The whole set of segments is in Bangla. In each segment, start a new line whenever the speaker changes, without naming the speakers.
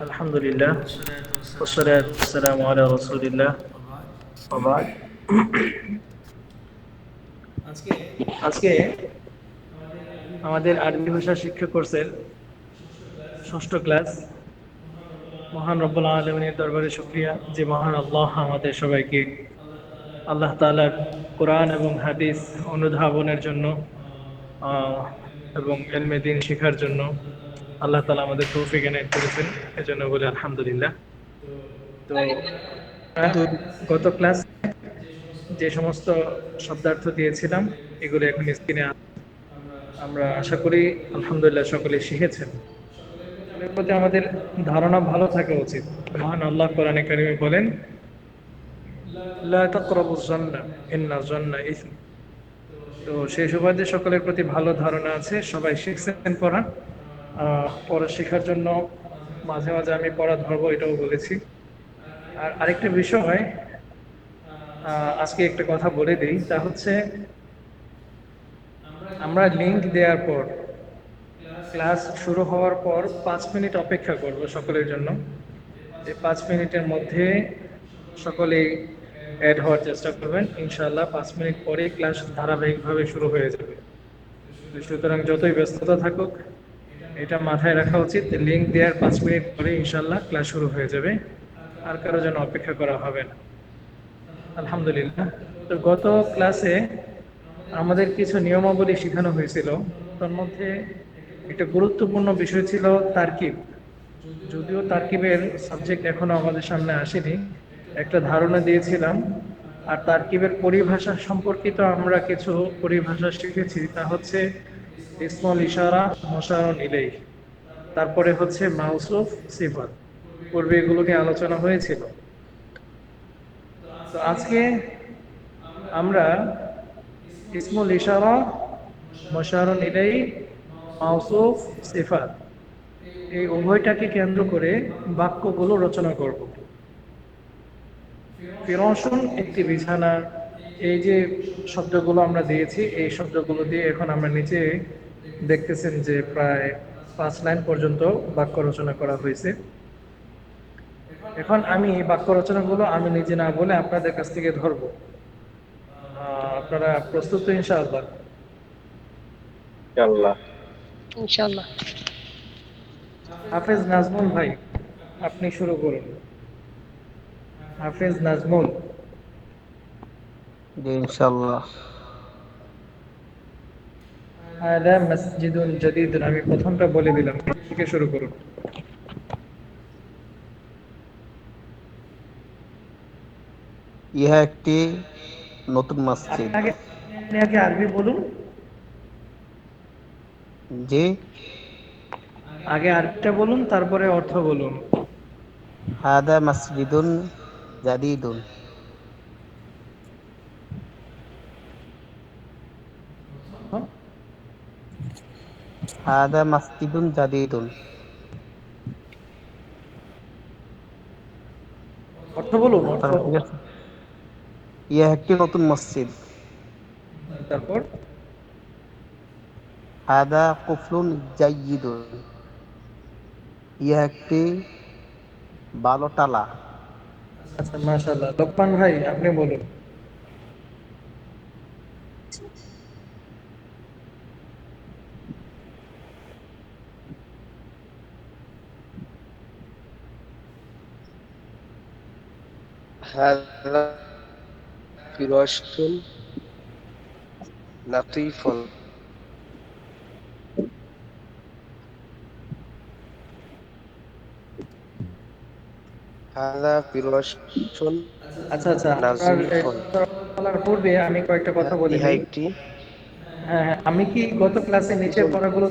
আলহামদুলিল্লাহ
আজকে
আমাদের আরবি ভাষা শিক্ষা কোর্সের ষষ্ঠ ক্লাস। মহান রব্বুল আলমিনের দরবারে শুক্রিয়া যে মহান আল্লাহ আমাদের সবাইকে আল্লাহ তালার কোরআন এবং হাদিস অনুধাবনের জন্য এবং এলমে দিন শেখার জন্য আল্লাহ তালা আমাদের তৌফিক এনায়ত করেছেন। এজন্য বলে আলহামদুলিল্লাহ। তো গত ক্লাস যে সমস্ত শব্দার্থ দিয়েছিলাম, এগুলো এখন স্ক্রিনে আমরা আশা করি আলহামদুলিল্লাহ সকলে শিখেছেন। প্রতি আমাদের ধারণা ভালো থাকা উচিত। মহান আল্লাহ কোরআনে কারিমে বলেন, লা তাকরাবু যন্না ইন্না যন্না ইসম। তো সেই সুবাদে সকলের প্রতি ভালো ধারণা আছে সবাই শিখছেন পড়া আহ, পড়া শেখার জন্য মাঝে মাঝে আমি পড়া ধরবো এটাও বলেছি। আর আরেকটা বিষয় আজকে একটা কথা বলে দিই তা হচ্ছে আমরা লিংক দেওয়ার পর ক্লাস শুরু হওয়ার পর পাঁচ মিনিট অপেক্ষা করব সকলের জন্য। যে পাঁচ মিনিটের মধ্যে সকলেই অ্যাড হওয়ার চেষ্টা করবেন। ইনশাআল্লাহ পাঁচ মিনিট পরে ক্লাস ধারাবাহিকভাবে শুরু হয়ে যাবে। সুতরাং যতই ব্যস্ততা থাকুক, এটা মাথায় রাখা উচিত। লিঙ্ক দেওয়ার পাঁচ মিনিট পরে ইনশাল্লাহ ক্লাস শুরু হয়ে যাবে। আর কারও যেন অপেক্ষা করা হবে না। আলহামদুলিল্লাহ। তো গত ক্লাসে আমাদের কিছু নিয়মাবলী শেখানো হয়েছিল। তার মধ্যে একটা গুরুত্বপূর্ণ বিষয় ছিল তারকিব। যদিও তারকিবের সাবজেক্ট এখনও আমাদের সামনে আসেনি একটা ধারণা দিয়েছিলাম, আর তারকিবের পরিভাষা সম্পর্কিত আমরা কিছু পরিভাষা শিখেছি। তা হচ্ছে ইসমল ইশারা মশারণ ইলেই তারপরে হচ্ছে মাউসুফ সিফাত। পূর্বে এগুলো নিয়ে আলোচনা হয়েছিল। তো আজকে আমরা ইসমুল ইশারা মশারণ ইলাই মাউসুফ সিফাত এই উভয়টাকে কেন্দ্র করে বাক্যগুলো রচনা করব। ফিরসুন একটি বিছানা। এই যে শব্দগুলো আমরা দিয়েছি এই শব্দগুলো দিয়ে এখন আমরা নিচে দেখতেছেন যে প্রায় পাঁচ লাইন পর্যন্ত বাক্য রচনা করা হয়েছে। এখন আমি এই বাক্য রচনাগুলো আমি নিজে না বলে আপনাদের কাছ থেকে ধরবো। আহ, আপনারা প্রস্তুত ইনশাআল্লাহ।
ইনশাআল্লাহ।
হাফেজ নাজমুল ভাই আপনি শুরু করুন। হাফেজ নাজমুল।
ইনশাআল্লাহ।
হাদা মসজিদুন জাদিদুন আমি প্রথমটা বলে দিলাম থেকে শুরু করুন।
ইহা একটি নতুন মসজিদ।
আগে আরবি বলুন।
জি।
আগে আরবিটা বলুন তারপরে অর্থ বলুন।
হাদা মসজিদুন জাদিদুন? হাদা মসজিদুন জাদিদুন
অর্থ বলুন
ইহা একটি নতুন মসজিদ
তারপর
হাদা কুফলুন জাইয়িদুন ইহা একটি ভালো টালা
আচ্ছা মাশাআল্লাহ লোকমান ভাই আপনি বলুন
هذا فراش لطيف হাদা ফিরোসুন
আচ্ছা আচ্ছা পূর্বে আমি কয়েকটা কথা বলি। হ্যাঁ, হ্যাঁ আমি কি গত ক্লাসে নিচের পড়াগুলো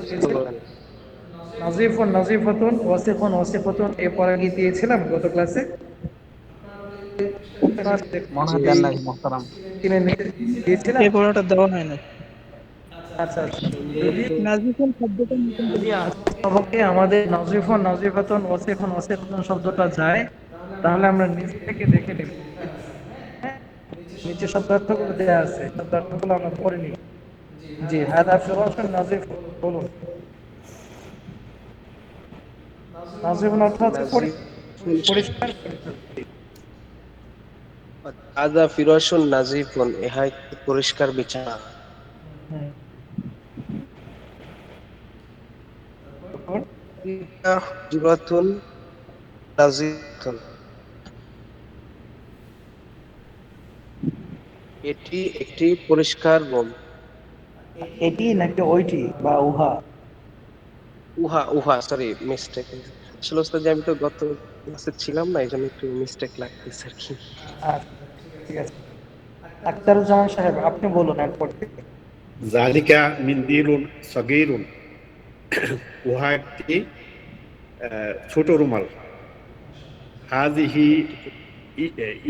এ পড়া কি দিয়েছিলাম গত ক্লাসে? আচ্ছা, আচ্ছা। আচ্ছা, আমাদের শব্দটা যায়। তাহলে আমরা নিচ থেকে দেখে নেব? নিচে শব্দার্থগুলো দেওয়া আছে। শব্দার্থগুলো আমরা পড়ে নিই জি হাদা ফিরাসুন নাজিফ বলুন। অর্থ হচ্ছে পরিষ্কার
আদা ফিরসুন নাজিফুন ইহা একটি পরিষ্কার বিছানা। হুজরাতুন নাজিফুন এটি একটি পরিষ্কার রুম
এটি নাকি ওইটি বা উহা?
উহা উহা সরি মিস্টেক আসলে ওস্তাদ আমি তো গত ক্লাসে ছিলাম না এই জন্য একটু মিস্টেক লাগতেছে আর কি।
আচ্ছা, ঠিক আছে। আক্তারুজ্জামান সাহেব আপনি বলুন এরপর। থেকে
জালিকা মিন্দিলুন সগীরুন। উহা একটি আহ, ছোট রুমাল। হাজিহি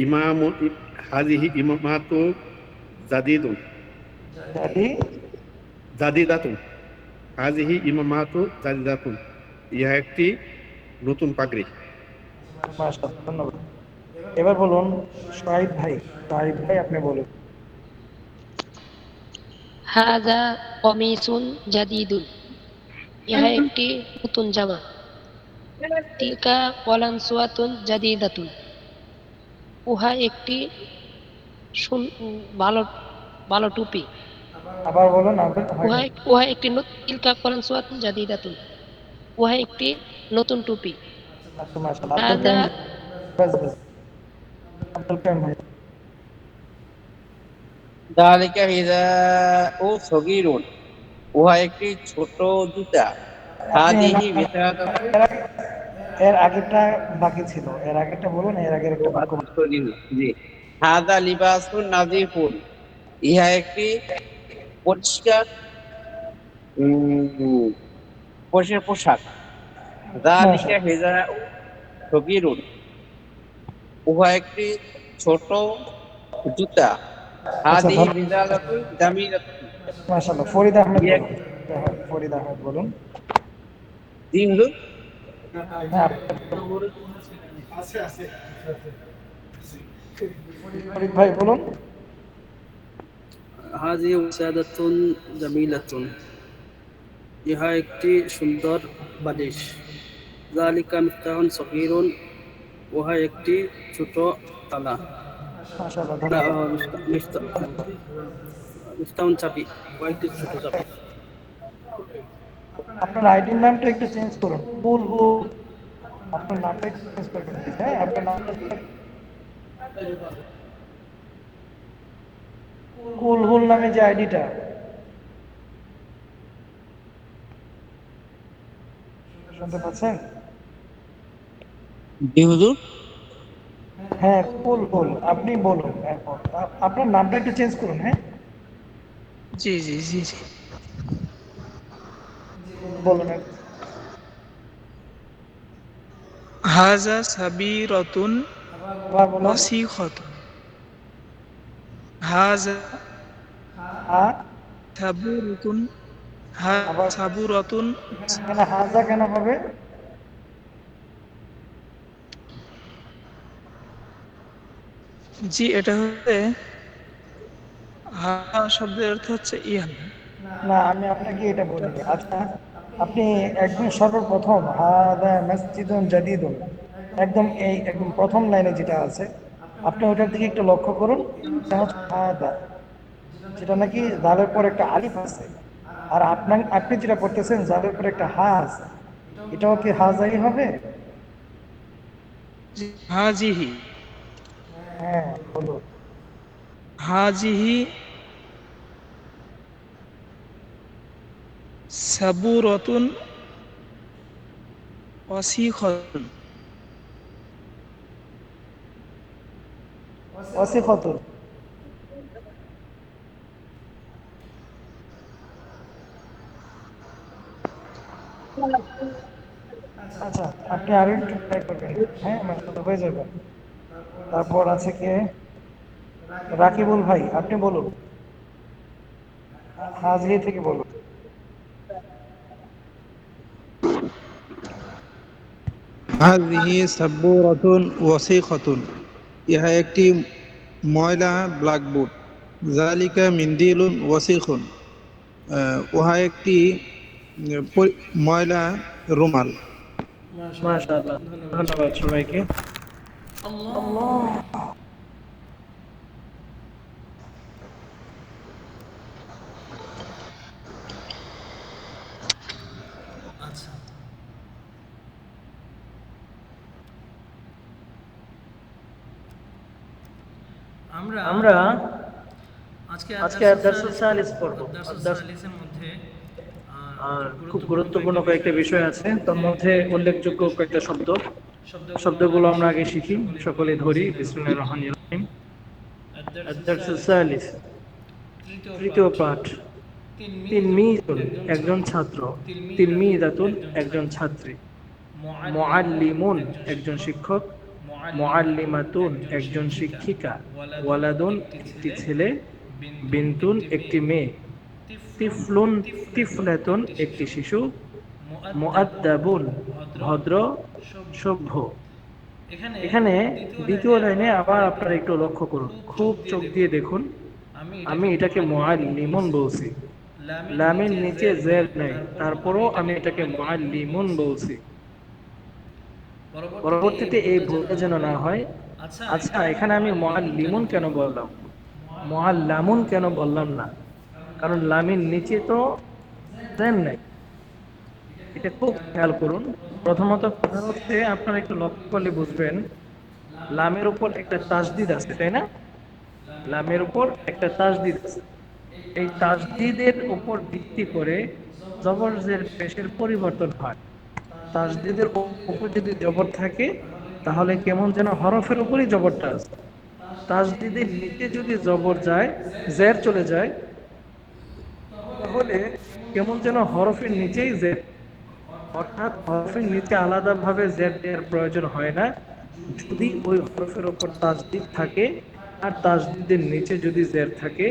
ইমাম হাজিহি ইমামাতু জাদিদুন।
দাদি
জাদিদাতুন। হাজিহি ইমামাতু জাদিদাতুন। ইহা একটি নতুন পাগড়ি।
ধন্যবাদ। এবার বলুন শাহিদ ভাই শাহিদ ভাই আপনি বলুন।
হাদা কমিসুন জাদিদুন। ইহা একটি নতুন জামা। তিলকা কলানসুয়াতুন জাদিদাতুন। উহা একটি ভালো ভালো টুপি।
আবার বলুন
উহা উহা একটি নত- তিলকা কলানসুয়াতুন জাদিদাতুন। উহা একটি নতুন টুপি।
দালিকা সগীরুন। উহা একটি ছোট জুতা। হাদিহি বিতারাতুন
এর আগে- আগেরটা বাকি ছিল। এর আগেরটা বলুন এর আগের একটা বাক্য।
জি। হাদা লিবাসুন নাজিফুন। ইহা একটি পরিষ্কার পরিষ্কার পোশাক। দালিকা হিদাউ সগীরুন। উহা একটি ছোট জুতা। হাদিহি
ধন্যবাদ।
বিতারাতুন জামিলাতুন
মাশাআল্লাহ ফরিদ আহমেদ বলুন। ফরিদ আহমেদ বলুন।
জি হুজুর
হ্যাঁ ভাই বলুন।
হাজি উসাদাতুন জামিলাতুন। ইহা একটি সুন্দর বালিশ জালিকা মিফতাহুন সগীরুন। উহা একটি ছোট তালা। মিফতাহুন চাবি। একটি ছোট চাবি।
আপনার আইডির নামটা একটু চেঞ্জ করুন। ভুল ভুল আপনার নামটা একটু চেঞ্জ করবেন হ্যাঁ আপনার নামটা কুল হুল নামে যে আইডিটা শুনতে পাচ্ছেন?
জি হুজুর।
হ্যাঁ কুল হুল আপনি বলুন। এরপর আপনার নামটা একটু চেঞ্জ করুন হ্যাঁ?
জি জি জি জি।
বলুন
হাজা সাবিরাতুন ওয়াসিখাতুন হাজা
হা
সাবুরাতুন হা সাবুরাতুন।
কেন হাজা কেন হবে?
জি এটা হচ্ছে হা শব্দের অর্থ হচ্ছে ইহা
না আমি আপনাকে এটা বলি আচ্ছা। আপনি একদম সর্বপ্রথম হাদা মসজিদুন জাদিদুন। একদম এই একদম প্রথম লাইনে যেটা আছে আপনি ওটার দিকে একটু লক্ষ্য করুন সেটা হচ্ছে হাদা যেটা নাকি জালের পর একটা আলিফ আছে। আর আপনার আপনি যেটা পড়তেছেন জালের পর একটা হা আছে এটাও কি হাজাই হবে?
জি, হাজিহি।
হ্যাঁ বলুন।
হাজিহি সাবুরাতুন
ওয়াসিফাতুন আচ্ছা আপনি করবেন। হ্যাঁ আমার হয়ে যাবে। তারপর আছে কে? রাকিবুল ভাই, আপনি বলুন। থেকে বলুন।
হাজিহি সাব্বুরাতুন ওয়াসিখাতুন। ইহা একটি ময়লা ব্ল্যাকবোর্ড। জালিকা মিন্দিলুন ওয়াসিখুন। উহা একটি ময়লা রুমাল।
মাশাআল্লাহ ধন্যবাদ সবাইকে।
আচ্ছা আমরা আজকে
সালিস পড়ব।
সালিসের মধ্যে
আর খুব গুরুত্বপূর্ণ কয়েকটা বিষয় আছে। তার মধ্যে উল্লেখযোগ্য কয়েকটা শব্দ। শব্দগুলো আমরা আগে শিখি। সকলে ধরি। বিসমিল্লাহির রহমানির রহিম। সালিস। তৃতীয় পাঠ। তিলমিজুন একজন ছাত্র। তিলমিজাতুন একজন ছাত্রী। মুআল্লিমুন একজন শিক্ষক। মুআল্লিমাতুন, একজন শিক্ষিকা। ওয়ালাদুন, একটি ছেলে। বিন্তুন, একটি মেয়ে। তিফলুন, তিফলাতুন, একটি শিশু। মুআদ্দাবুন, ভদ্র, সভ্য। এখানে দ্বিতীয় লাইনে আবার আপনারা একটু লক্ষ্য করুন। খুব চোখ দিয়ে দেখুন। আমি এটাকে মুআল্লিমুন বলছি। লামের নিচে জের নেই। তারপরও আমি এটাকে মুআল্লিমুন বলছি। পরবর্তীতে এই ভুলটা যেন না হয়। আচ্ছা এখানে আমি মুআল্লিমুন কেন বললাম? মুআল্লামুন কেন বললাম না? কারণ লামের নিচে তো জের নেই। এটা খুব খেয়াল করুন। প্রথমত কথা হচ্ছে আপনারা একটু লক্ষ্য করলে বুঝবেন লামের উপর একটা তাসদিদ আছে তাই না? লামের উপর একটা তাসদিদ আছে। এই তাসদিদের উপর ভিত্তি করে জবরজের পেশের পরিবর্তন হয়। তাসদিদের উপর যদি জবর থাকে, তাহলে কেমন যেন হরফের উপরই জবরটা আছে। তাসদিদের নিচে যদি জবর যায়, জের চলে যায়, তাহলে কেমন যেন হরফের নিচেই জের। অর্থাৎ হরফের নিচে আলাদাভাবে জের দেওয়ার প্রয়োজন হয় না। যদি ওই হরফের ওপর তাসদিদ থাকে, আর তাসদিদের নিচে যদি জের থাকে,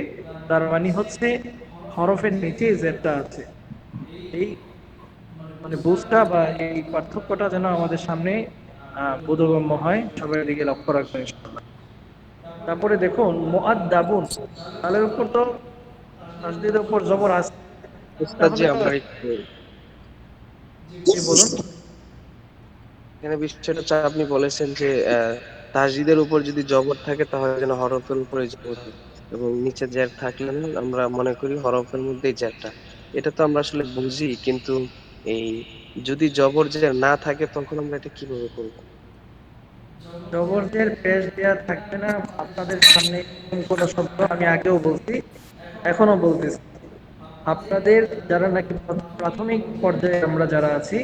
তার মানে হচ্ছে হরফের নিচেই জেরটা আছে। এই মানে বুঝটা বা এই পার্থক্যটা যেন আমাদের সামনে বোধগম্য হয়। সবাই দিকে লক্ষ্য রাখবেন তারপরে দেখুন মুআদ্দাবুন। তালের উপর তো উপর জবর আছে। বলুন।
এখানে বিষয়টা আপনি বলেছেন যে আহ, তাসদিদের উপর যদি জবর থাকে তাহলে যেন হরফের উপরে জবর এবং নিচে জ্যার থাকলে আমরা মনে করি হরফের মধ্যেই জ্যারটা। এটা তো আমরা আসলে বুঝি কিন্তু এই যদি জবর জ্যার না থাকে তখন আমরা এটা কীভাবে করব?
জবরদের পেশ দেওয়া থাকবে না। আপনাদের সামনে কোনো শব্দ আমি আগেও বলছি এখনও বলতেছি। আপনাদের যারা নাকি প্রাথমিক পর্যায়ে আমরা যারা আছি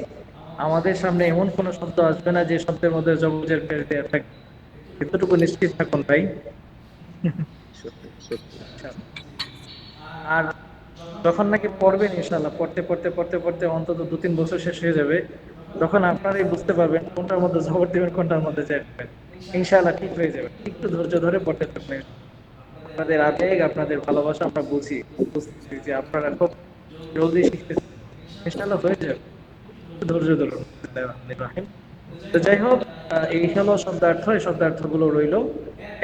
আমাদের সামনে এমন কোনো শব্দ আসবে না যে শব্দের মধ্যে জবরদের পেশ দেওয়া থাকবে। এতটুকু নিশ্চিত থাকুন ভাই। আর যখন নাকি পড়বেন ইনশাল্লাহ পড়তে পড়তে পড়তে পড়তে অন্তত দু তিন বছর শেষ হয়ে যাবে, তখন আপনারাই বুঝতে পারবেন কোনটার মধ্যে জবর দিবেন, কোনটার মধ্যে চাইবেন ইনশাল্লাহ ঠিক হয়ে যাবে। একটু ধৈর্য ধরে পড়তে থাকবেন। আপনাদের আবেগ, আপনাদের ভালোবাসা আমরা বুঝি, বুঝতেছি যে আপনারা খুব জলদি শিখতেছেন। ইনশাল্লাহ হয়ে যাবে। ধৈর্য ধরুন তো যাই হোক এই হলো শব্দার্থ, এই শব্দার্থগুলো রইল।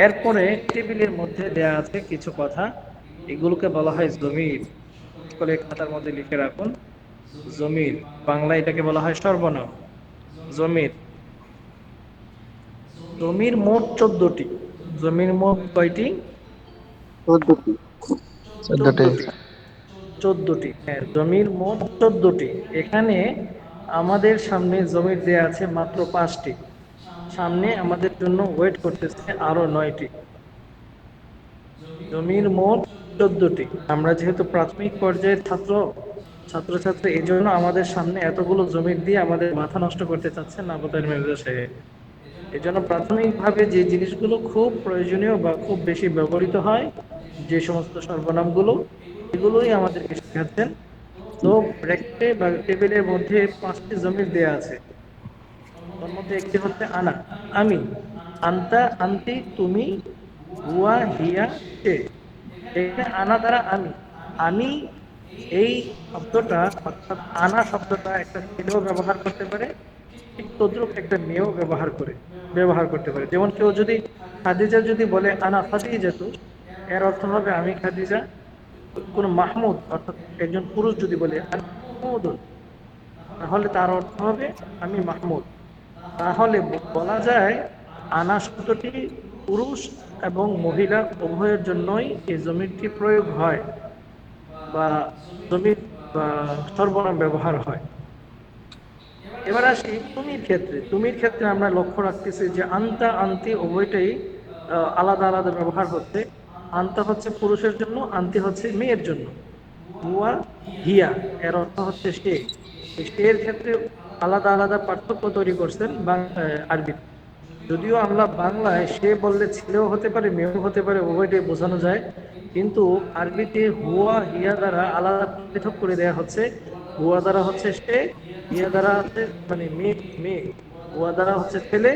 এরপরে টেবিলের মধ্যে দেয়া আছে কিছু কথা। এগুলোকে বলা হয় জমির। করে খাতার মধ্যে লিখে রাখুন। জমির বাংলা এটাকে বলা হয় সর্বনাম। জমির। জমির মোট চোদ্দটি। জমির মোট কয়টি? চোদ্দটি। চোদ্দটি। হ্যাঁ জমির মোট চোদ্দটি। এখানে আমাদের সামনে জমির দেয়া আছে মাত্র পাঁচটি। সামনে আমাদের জন্য ওয়েট করতেছে আরও নয়টি। জমির মোট চোদ্দটি। আমরা যেহেতু প্রাথমিক পর্যায়ের ছাত্র, ছাত্রছাত্রী এই জন্য আমাদের সামনে এতগুলো জমির দিয়ে আমাদের মাথা নষ্ট করতে চাচ্ছেন নাবতার মেজর সাহেব। এই জন্য প্রাথমিকভাবে যে জিনিসগুলো খুব প্রয়োজনীয় বা খুব বেশি ব্যবহৃত হয়, যে সমস্ত সর্বনামগুলো, এগুলোই আমাদেরকে শেখাচ্ছেন। তো ব্র্যাকেটে বা টেবিলের মধ্যে পাঁচটি জমির দেয়া আছে। তার মধ্যে একটি হচ্ছে আনা, আমি, আন্তা, আন্তি, তুমি হুয়া হিয়া সে এখানে আনা দ্বারা আমি। আমি এই শব্দটা, অর্থাৎ আনা শব্দটা একটা ছেলেও ব্যবহার করতে পারে, ঠিক তদ্রুপ একটা মেয়েও ব্যবহার করে, ব্যবহার করতে পারে। যেমন কেউ যদি খাদিজা যদি বলে, আনা খাদিজা তো এর অর্থ হবে, আমি খাদিজা কোন মাহমুদ, অর্থাৎ একজন পুরুষ যদি বলে তাহলে তার অর্থ হবে, আমি মাহমুদ তাহলে বলা যায়, আনা শব্দটি পুরুষ এবং মহিলা উভয়ের জন্যই এই জমিটি প্রয়োগ হয় বা জমির বা সর্বনাম ব্যবহার হয়। এবার আসি তুমির ক্ষেত্রে। তুমির ক্ষেত্রে আমরা লক্ষ্য রাখতেছি যে আন্তা, আন্তি উভয়টাই আলাদা আলাদা ব্যবহার হচ্ছে। আন্তা হচ্ছে পুরুষের জন্য, আন্তি হচ্ছে মেয়ের জন্য। হুয়া, হিয়া, এর অর্থ হচ্ছে সে। এর ক্ষেত্রে আলাদা আলাদা পার্থক্য তৈরি করছেন আরবি যদিও আমরা বাংলায় সে বললে ছেলেও হতে পারে মেয়েও হতে পারে উভয়টাই বোঝানো যায়। কিন্তু আরবিতে হুয়া হিয়া দ্বারা আলাদা পৃথক করে দেয়া হচ্ছে। হুয়া দ্বারা হচ্ছে সে হিয়া দ্বারা হচ্ছে মানে মেয়ে মেয়ে হুয়া দ্বারা হচ্ছে ছেলে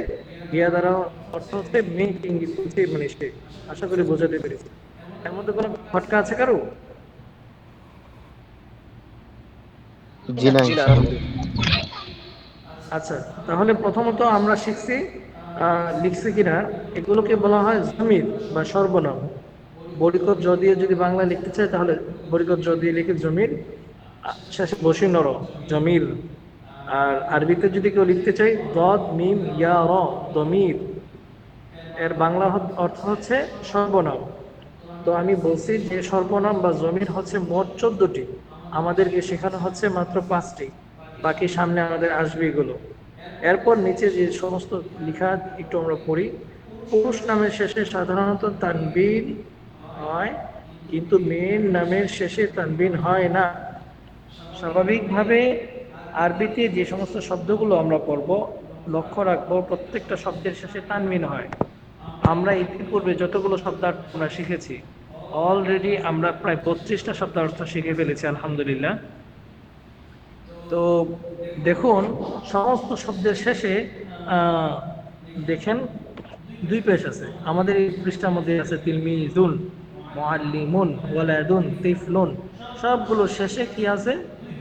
হিয়া দ্বারা অর্থ হচ্ছে মেয়ে ইঙ্গিত করছে মানে সে। আশা করি বোঝাতে পেরেছি। এর মধ্যে কোনো ফটকা আছে কারও?
জি না
আচ্ছা তাহলে প্রথমত আমরা শিখছি লিখছি কিনা, এগুলোকে বলা হয় জমির বা সর্বনাম। বরিকত জ দিয়ে যদি বাংলা লিখতে চায়, তাহলে বরিকত জ দিয়ে লিখে জমির শেষে বসি নর, জমির। আর আরবিতে যদি কেউ লিখতে চাই দদ, মিম, ইয়া, র, দমির। এর বাংলা অর্থ হচ্ছে সর্বনাম। তো আমি বলছি যে সর্বনাম বা জমির হচ্ছে মোট চোদ্দটি। আমাদেরকে শেখানো হচ্ছে মাত্র পাঁচটি। বাকি সামনে আমাদের আসবে এগুলো। এরপর নিচে যে সমস্ত লেখা একটু আমরা পড়ি। পুরুষ নামের শেষে সাধারণত তানবিন হয়, কিন্তু মেয়ের নামের শেষে তানবিন হয় না। স্বাভাবিকভাবে আরবিতে যে সমস্ত শব্দগুলো আমরা পড়ব, লক্ষ্য রাখব, প্রত্যেকটা শব্দের শেষে তানবিন হয়। আমরা ইতিপূর্বে যতগুলো শব্দার্থ আমরা শিখেছি অলরেডি আমরা প্রায় বত্রিশটা শব্দার্থ শিখে ফেলেছি, আলহামদুলিল্লাহ। তো দেখুন, সমস্ত শব্দের শেষে দেখেন দুই পেশ আছে। আমাদের এই পৃষ্ঠার মধ্যে আছে তিলমিজুন, মুআল্লিমুন, ওয়ালাদুন, তিফলুন। সবগুলো শেষে কি আছে?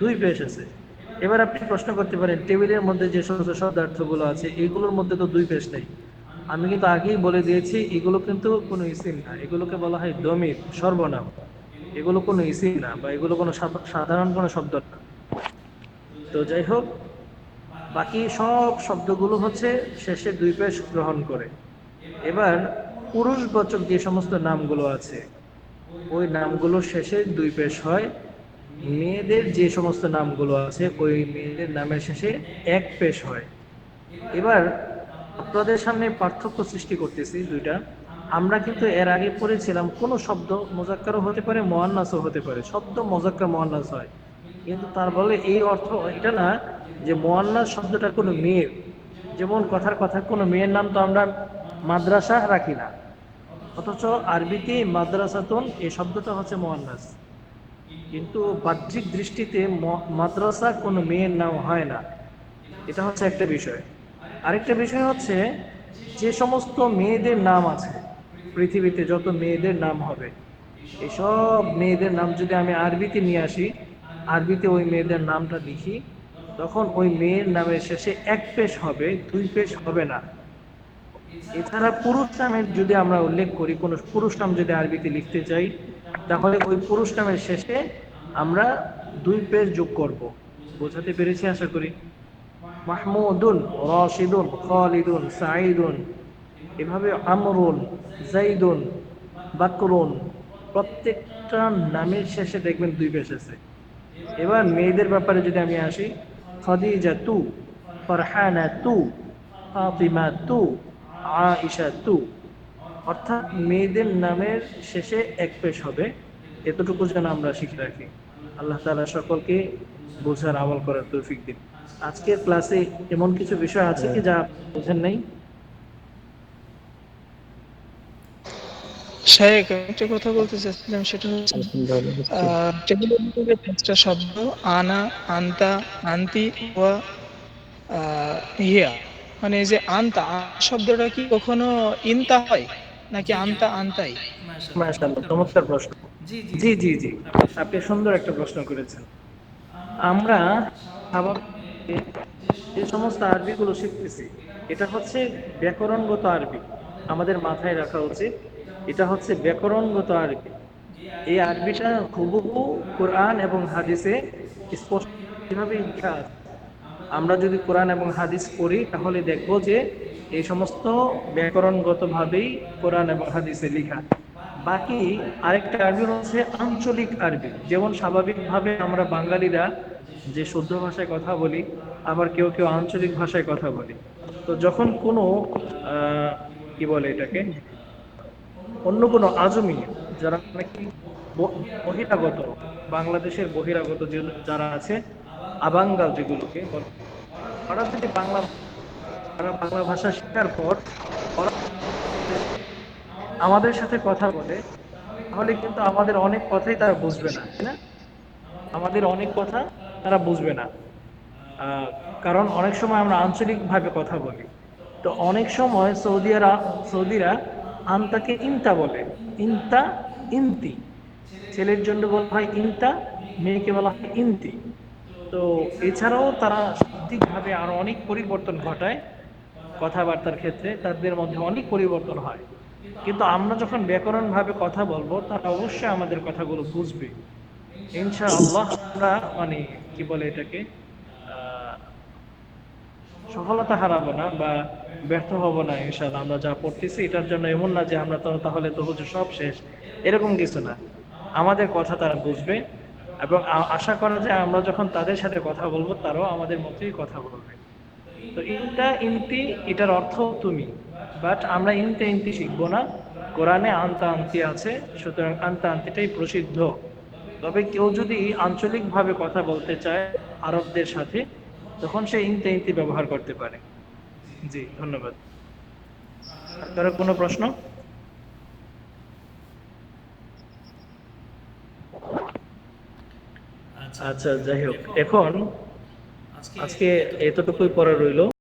দুই পেশ আছে। এবার আপনি প্রশ্ন করতে পারেন, টেবিলের মধ্যে যে সমস্ত শব্দার্থগুলো আছে, এগুলোর মধ্যে তো দুই পেশ নেই। আমি কিন্তু আগেই বলে দিয়েছি, এগুলো কিন্তু কোনো ইসিম না। এগুলোকে বলা হয় দমির, সর্বনাম। এগুলো কোনো ইসিম না বা এগুলো কোনো সাধারণ কোনো শব্দ না। তো যাই হোক, বাকি সব শব্দগুলো হচ্ছে শেষে দুই পেশ গ্রহণ করে। এবার পুরুষবাচক যে সমস্ত নামগুলো আছে, ওই নামগুলো শেষে দুই পেশ হয়। মেয়েদের যে সমস্ত নামগুলো আছে, ওই মেয়েদের নামের শেষে এক পেশ হয়। এবার আপনাদের সামনে পার্থক্য সৃষ্টি করতেছি দুইটা। আমরা কিন্তু এর আগে পড়েছিলাম, কোন শব্দ মোজাক্কারও হতে পারে, মোয়ান্নাসও হতে পারে। শব্দ মোজাক্কার, মোয়ান্নাস হয়। কিন্তু তার বলে এই অর্থ এটা না যে মোয়ান্নাস শব্দটা কোনো মেয়ের যেমন কথার কথা কোনো মেয়ের নাম তো আমরা মাদ্রাসা রাখি না। অথচ আরবিতে মাদ্রাসাতুন এই শব্দটা হচ্ছে মোয়ান্নাস কিন্তু বাহ্যিক দৃষ্টিতে মাদ্রাসা কোনো মেয়ের নাম হয় না। এটা হচ্ছে একটা বিষয়। আরেকটা বিষয় হচ্ছে যে সমস্ত মেয়েদের নাম আছে, পৃথিবীতে যত মেয়েদের নাম হবে, এসব মেয়েদের নাম যদি আমি আরবিতে নিয়ে আসি আরবিতে ওই মেয়েদের নামটা লিখি। তখন ওই মেয়ের নামের শেষে এক পেশ হবে, দুই পেশ হবে না। এছাড়া পুরুষ নামের যদি আমরা উল্লেখ করি, কোনো পুরুষ নাম যদি আরবিতে লিখতে চাই, তাহলে ওই পুরুষ নামের শেষে আমরা দুই পেজ যোগ করব। বোঝাতে পেরেছি আশা করি? মাহমুদুন, রশিদুন, খালিদুন, সাঈদুন, এভাবে আমরুন জাইদুন বাকরুন, প্রত্যেকটা নামের শেষে দেখবেন দুই পেশ আছে। এবার মেয়েদের ব্যাপারে যদি আমি আসি, খাদিজা তু, ফারহানা তু, ফাতিমা তু, আয়েশা তু। অর্থাৎ মেয়েদের নামের শেষে এক পেশ হবে। এতটুকু যেন আমরা শিখে রাখি। আল্লাহ তাআলা সকলকে বোঝার আমল করার তৌফিক দিন। আজকের ক্লাসে এমন কিছু বিষয় আছে কি যা বোঝেন নাই?
শায়েক একটা কথা বলতে চাচ্ছিলাম সেটা হচ্ছে পাঁচটা শব্দ আনা আন্তা আন্তি ওয়া হিয়া। মানে এই যে আন্তা শব্দটা কি কখনো ইনতা হয় নাকি আন্তা আন্তাই?
মাশাআল্লাহ চমৎকার প্রশ্ন।
জি
জি। জি জি আপনি সুন্দর একটা প্রশ্ন করেছেন। আমরা যে সমস্ত আরবিগুলো শিখতেছি এটা হচ্ছে ব্যাকরণগত আরবি। আমাদের মাথায় রাখা উচিত এটা হচ্ছে ব্যাকরণগত আরবি। এই আরবিটা হুবহু কোরআন এবং হাদিসে স্পষ্ট কীভাবে লেখা আছে? আমরা যদি কোরআন এবং হাদিস পড়ি, তাহলে দেখব যে এই সমস্ত ব্যাকরণগতভাবেই কোরআন এবং হাদিসে লেখা। বাকি আরেকটা আরবি হচ্ছে আঞ্চলিক আরবি। যেমন স্বাভাবিকভাবে আমরা বাঙালিরা যে শুদ্ধ ভাষায় কথা বলি, আবার কেউ কেউ আঞ্চলিক ভাষায় কথা বলি। তো যখন কোনো কি বলে এটাকে? অন্য কোনো আজমি, যারা নাকি বহিরাগত, বাংলাদেশের বহিরাগত যে যারা আছে, আবাঙ্গাল যেগুলোকে ওরা যদি বাংলা ওরা বাংলা ভাষা শেখার পর আমাদের সাথে কথা বলে, তাহলে কিন্তু আমাদের অনেক কথাই তারা বুঝবে না, তাই না? আমাদের অনেক কথা তারা বুঝবে না। কারণ অনেক সময় আমরা আঞ্চলিকভাবে কথা বলি। তো অনেক সময় সৌদিয়ারা, সৌদিরা আন্তাকে ইনতা বলে। ইনতা, ইনতি। ছেলের জন্য বলা হয় ইনতা, মেয়েকে বলা হয় ইনতি। তো এছাড়াও তারা সাহিত্যিকভাবে আরও অনেক পরিবর্তন ঘটায় কথাবার্তার ক্ষেত্রে। তাদের মধ্যে অনেক পরিবর্তন হয়। কিন্তু আমরা যখন ব্যাকরণভাবে কথা বলব, তারা অবশ্যই আমাদের কথাগুলো বুঝবে। ইনশাআল্লাহ আমরা মানে কি বলে এটাকে? সফলতা হারাবো না বা ব্যর্থ হব না, ইনশাআল্লাহ, আমরা যা পড়তেছি, এটার জন্য এমন না যে আমরা তো তাহলে তো হুজুর সব শেষ। এরকম কিছু না। আমাদের কথা তারা বুঝবে এবং আশা করা যায় আমরা যখন তাদের সাথে কথা বলব, তারাও আমাদের মতোই কথা বলবে। তো ইনটা ইনতি, এটার অর্থ তুমি। বাট আমরা ইনতে ইনতি শিখব না। কোরআনে আন্তা আন্তি আছে, সুতরাং আন্তা আন্তিটাই প্রসিদ্ধ। তবে কেউ যদি আঞ্চলিকভাবে কথা বলতে চায় আরবদের সাথে তখন সে ইনতে ইনতে ব্যবহার করতে পারে। জি ধন্যবাদ। কারও কোনো প্রশ্ন? আচ্ছা যাই হোক। এখন আজকে এতটুকুই পরে রইল।